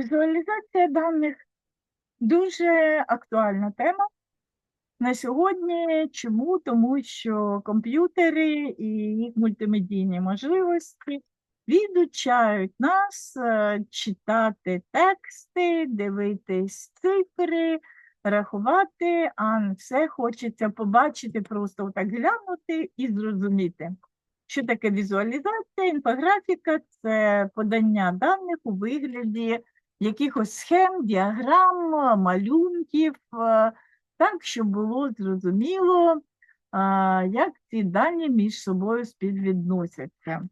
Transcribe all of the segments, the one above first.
Візуалізація даних дуже актуальна тема на сьогодні. Чому? Тому що комп'ютери і їх мультимедійні можливості відучають нас е, читати тексти, дивитись цифри, рахувати, а все хочеться побачити, просто так глянути і зрозуміти. Що таке візуалізація? Інфографіка це подання даних у вигляді якихось схем, діаграм, малюнків, е, так, щоб було зрозуміло, як ці дані між собою співвідносяться.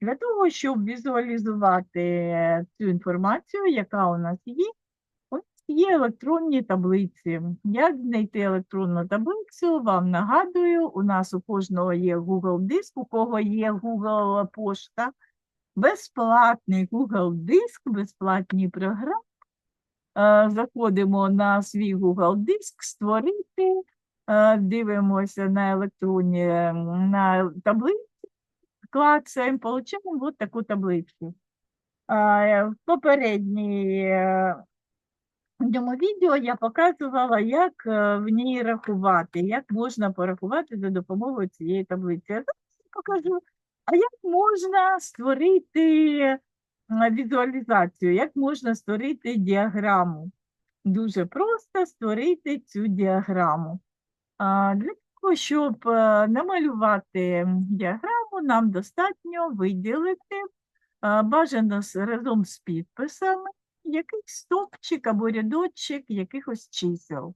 Для того, щоб візуалізувати цю інформацію, яка у нас є, у нас є електронні таблиці. Як знайти електронну таблицю? Вам нагадую, у нас у кожного є Google Диск, у кого є Google Пошта, безплатний Google Диск, безплатні програми. Е, Заходимо на свій Google Диск, створити, е, дивимося на електронні на таблиці, клацаємо, получаємо от таку таблицю. Е, В попередній цьому відео я показувала, як в ній рахувати, як можна порахувати за допомогою цієї таблиці. Я зараз покажу, а як можна створити е, візуалізацію, як можна створити діаграму. Дуже просто створити цю діаграму. Для того, щоб е, намалювати діаграму, нам достатньо виділити бажано разом з підписами якийсь стовпчик або рядочок якихось чисел.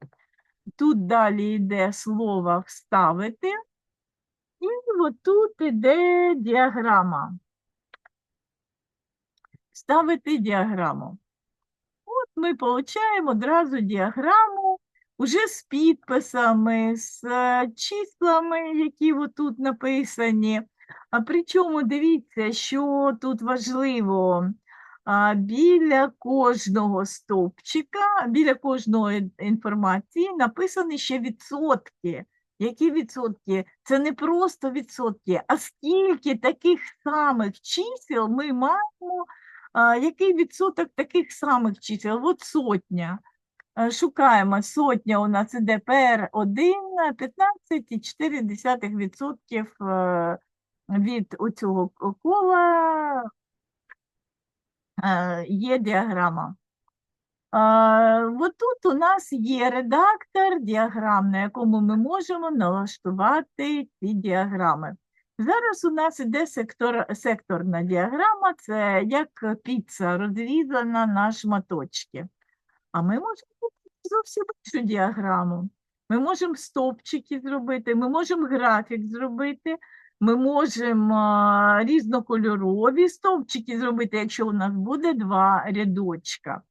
Тут далі йде слово вставити, і отут іде діаграма. Ставити діаграму. От ми отримуємо одразу діаграму уже з підписами, з е, числами, які отут написані. А причому дивіться, що тут важливо. Біля кожного стовпчика, біля кожної інформації написані ще відсотки. Які відсотки? Це не просто відсотки, а скільки таких самих чисел ми маємо, який відсоток таких самих чисел? От сотня. Е, Шукаємо сотня у нас іде ПР1, 15,4% е, від оцього кола е, є діаграма. А, От тут у нас є редактор діаграм, на якому ми можемо налаштувати ці діаграми. Зараз у нас іде сектор, секторна діаграма, це як піца розрізана на шматочки. А ми можемо зовсім іншу діаграму. Ми можемо стовпчики зробити, ми можемо графік зробити, ми можемо різнокольорові стовпчики зробити, якщо у нас буде два рядочка.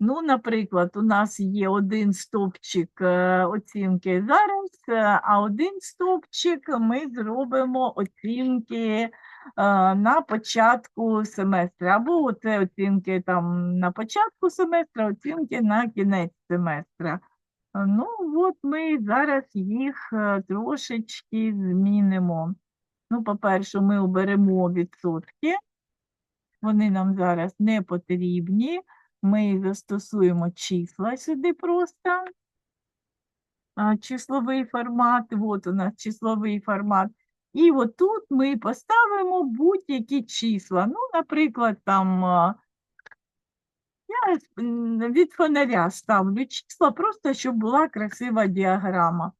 Ну, наприклад, у нас є один стовпчик е, оцінки зараз, е, а один стовпчик ми зробимо оцінки е, на початку семестра. Або оце оцінки там на початку семестра, оцінки на кінець семестра. Ну, от ми зараз їх трошечки змінимо. Ну, по-перше, ми оберемо відсотки. Вони нам зараз не потрібні. Ми застосуємо числа сюди просто. Числовий формат. От у нас числовий формат. І отут ми поставимо будь-які числа. Ну, наприклад, там я від фонаря ставлю числа, просто щоб була красива діаграма.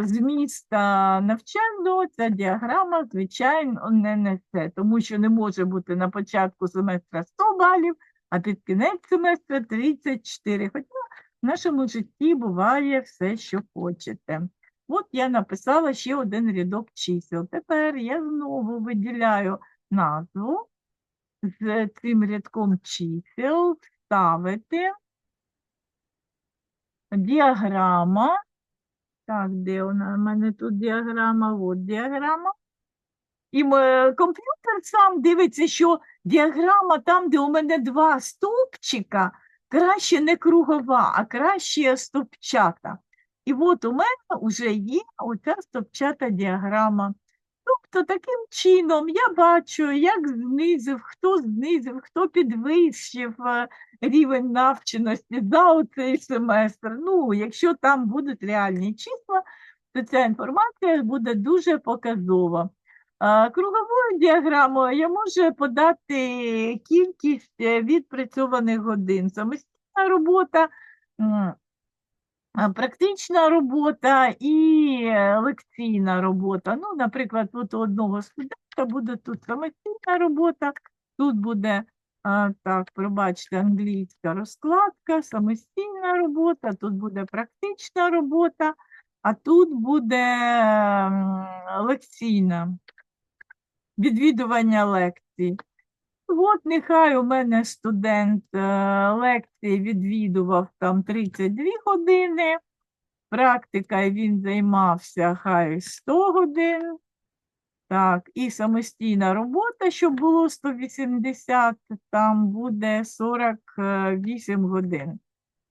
З міста навчального ця діаграма, звичайно, не несе, тому що не може бути на початку семестра 100 балів, а під кінець семестра 34. Хоча в нашому житті буває все, що хочете. От я написала ще один рядок чисел. Тепер я знову виділяю назву з цим рядком чисел, ставити діаграма. Так, де вона? У мене тут діаграма, от діаграма. І комп'ютер сам дивиться, що діаграма там, де у мене два стовпчика, краще не кругова, а краще стовпчата. І от у мене вже є оця стовпчата діаграма. Тобто таким чином я бачу, як знизив, хто знизив, хто підвищив е, рівень навченості за оцей семестр. Ну, якщо там будуть реальні числа, то ця інформація буде дуже показова. Круговою діаграмою я можу подати кількість е, відпрацьованих годин. Самостійна робота, практична робота і е, лекційна робота. Ну, наприклад, тут у одного студента буде тут самостійна робота, тут буде, так, пробачте, англійська розкладка, самостійна робота, тут буде практична робота, а тут буде лекційна, відвідування лекцій. От нехай у мене студент е, лекції відвідував там 32 години, практика він займався хай 100 годин. Так, і самостійна робота, щоб було 180, там буде 48 годин.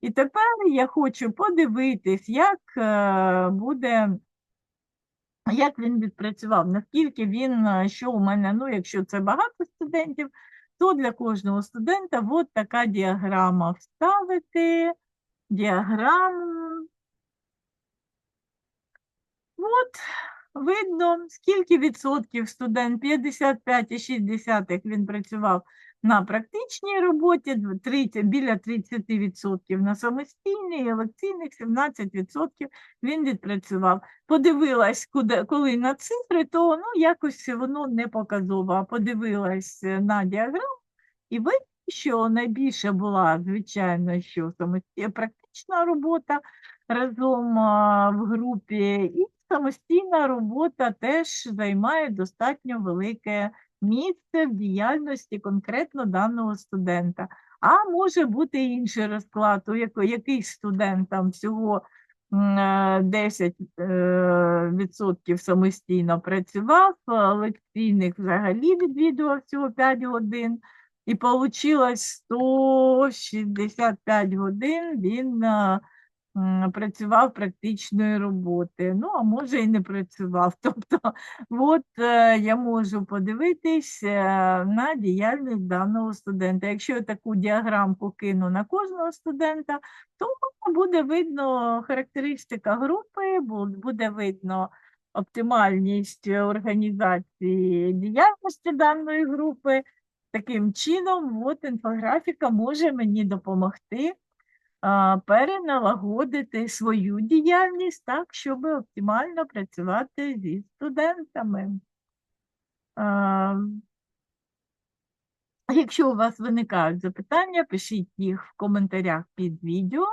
І тепер я хочу подивитись, як е, буде, як він відпрацював, наскільки він, е, що у мене, ну, якщо це багато студентів, то для кожного студента от така діаграма. Вставити, діаграму. От, видно, скільки відсотків студент, 55,6 він працював на практичній роботі, 30, біля 30% на самостійній, і лекційних 17% він відпрацював. Подивилась, куди, коли на цифри, то ну, якось воно не показово. А подивилась е, на діаграму і видно, що найбільше була, звичайно, що практична робота разом в групі, і самостійна робота теж займає достатньо велике місце в діяльності конкретно даного студента. А може бути інший розклад, у якийсь студент там всього е, 10 е, відсотків самостійно працював, лекційних взагалі відвідував всього 5 годин. І вийшло 165 годин він е, працював практичної роботи. Ну, а може і не працював. Тобто, от е, я можу подивитись е, на діяльність даного студента. Якщо я таку діаграмку кину на кожного студента, то буде видно характеристика групи, буде видно оптимальність організації діяльності даної групи. Таким чином, от інфографіка може мені допомогти переналагодити свою діяльність так, щоб оптимально працювати зі студентами. Якщо у вас виникають запитання, пишіть їх в коментарях під відео.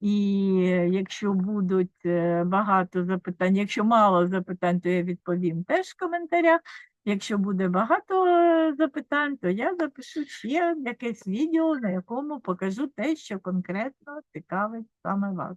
І якщо будуть е, багато запитань, якщо мало запитань, то я відповім теж в коментарях. Якщо буде багато е, запитань, то я запишу ще якесь відео, на якому покажу те, що конкретно цікавить саме вас.